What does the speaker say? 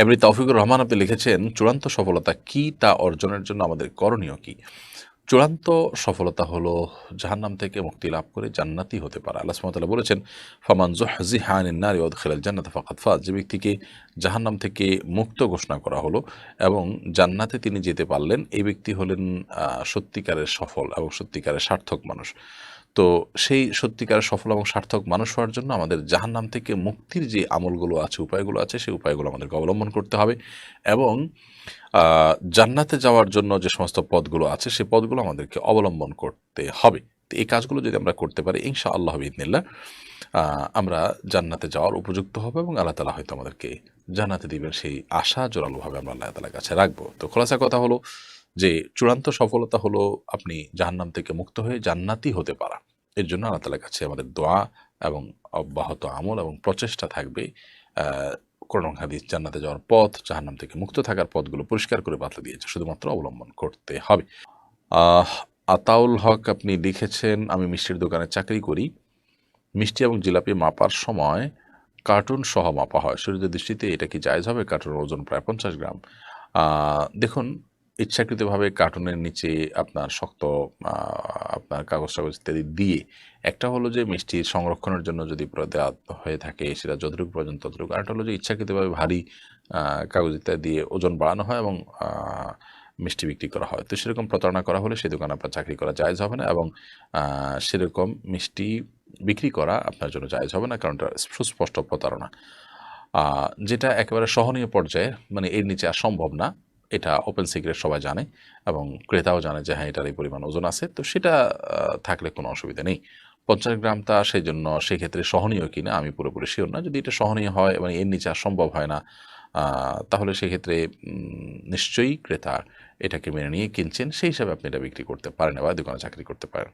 এমনি তৌফিকুর রহমান আপনি লিখেছেন, চূড়ান্ত সফলতা কি তা অর্জনের জন্য আমাদের করণীয় কি? চূড়ান্ত সফলতা হলো জাহান্নাম থেকে মুক্তি লাভ করে জান্নাতি হতে পারে। আল্লাহ সুবহানাহু বলেছেন, ফামান জুহজিহানিন নারি ওয়াদখিলাল জান্নাত ফাকাদ ফাজ যে ব্যক্তিকে জাহান্নাম থেকে মুক্ত ঘোষণা করা হলো এবং জান্নাতে তিনি যেতে পারলেন, এই ব্যক্তি হলেন সত্যিকারের সফল এবং সত্যিকারের সার্থক মানুষ। তো সেই সত্যিকারের সফল এবং সার্থক মানুষ হওয়ার জন্য আমাদের জাহান্নাম থেকে মুক্তির যে আমলগুলো আছে, উপায়গুলো আছে, সেই উপায়গুলো আমাদেরকে অবলম্বন করতে হবে এবং জান্নাতে যাওয়ার জন্য যে সমস্ত পদগুলো আছে সেই পদগুলো আমাদেরকে অবলম্বন করতে হবে। এই কাজগুলো যদি আমরা করতে পারি ইনশা আল্লাহ ইদনিল্লা আমরা জান্নাতে যাওয়ার উপযুক্ত হবে এবং আল্লাহ তালা হয়তো আমাদেরকে জান্নাতে দিবেন সেই আশা জোরালোভাবে আমরা আল্লাহ তালার কাছে রাখব। তো খোলাসা কথা হলো যে চূড়ান্ত সফলতা হলো আপনি জাহান্নাম থেকে মুক্ত হয়ে জান্নাতি হতে পারা। এর জন্য আল্লাহ তালার কাছে আমাদের দোয়া এবং অব্যাহত আমল এবং প্রচেষ্টা থাকবে। করোনা হাদিস জান্নাতে যাওয়ার পথ, জাহান্নাম থেকে মুক্ত থাকার পথগুলো পরিষ্কার করে বাতলে দিয়েছে। শুধুমাত্র অবলম্বন করতে হবে। আতাউল হক আপনি লিখেছেন, আমি মিষ্টির দোকানে চাকরি করি। মিষ্টি এবং জিলাপি মাপার সময় কার্টুন সহ মাপা হয়। শরীরের দৃষ্টিতে এটা কি জায়জ হবে? কার্টুনের ওজন প্রায় পঞ্চাশ গ্রাম। দেখুন ইচ্ছাকৃতভাবে কার্টুনের নিচে আপনার শক্ত আপনার কাগজ টাগজ ইত্যাদি দিয়ে একটা হলো যে মিষ্টি সংরক্ষণের জন্য যদি দেওয়া হয়ে থাকে, সেটা যতটুকু প্রয়োজন ততটুকু, আরেকটা হলো যে ইচ্ছাকৃতভাবে ভারী কাগজ ইত্যাদি দিয়ে ওজন বাড়ানো হয় এবং মিষ্টি বিক্রি করা হয়। তো সেরকম প্রতারণা করা হলে সেই দোকানে আপনার চাকরি করা জায়জ হবে না এবং সেরকম মিষ্টি বিক্রি করা আপনার জন্য জায়জ হবে না, কারণ এটা সুস্পষ্ট প্রতারণা। যেটা একেবারে সহনীয় পর্যায়ে মানে এর নিচে আর সম্ভব না। এটা ওপেন সিক্রেট সবাই জানে এবং ক্রেতাও জানে যে হ্যাঁ এটার এই পরিমাণ ওজন আছে। তো সেটা থাকলে কোনো অসুবিধা নেই। পঞ্চাশ গ্রামটা সেই জন্য সেক্ষেত্রে সহনীয় কিনা আমি পুরোপুরি শিওর না। যদি এটা সহনীয় হয় এবং এর নিচে আর সম্ভব হয় না তাহলে সেক্ষেত্রে নিশ্চয়ই ক্রেতা এটাকে মেনে নিয়ে কিনছেন। সেই হিসাবে আপনি এটা বিক্রি করতে পারেন বা দোকানে চাকরি করতে পারেন।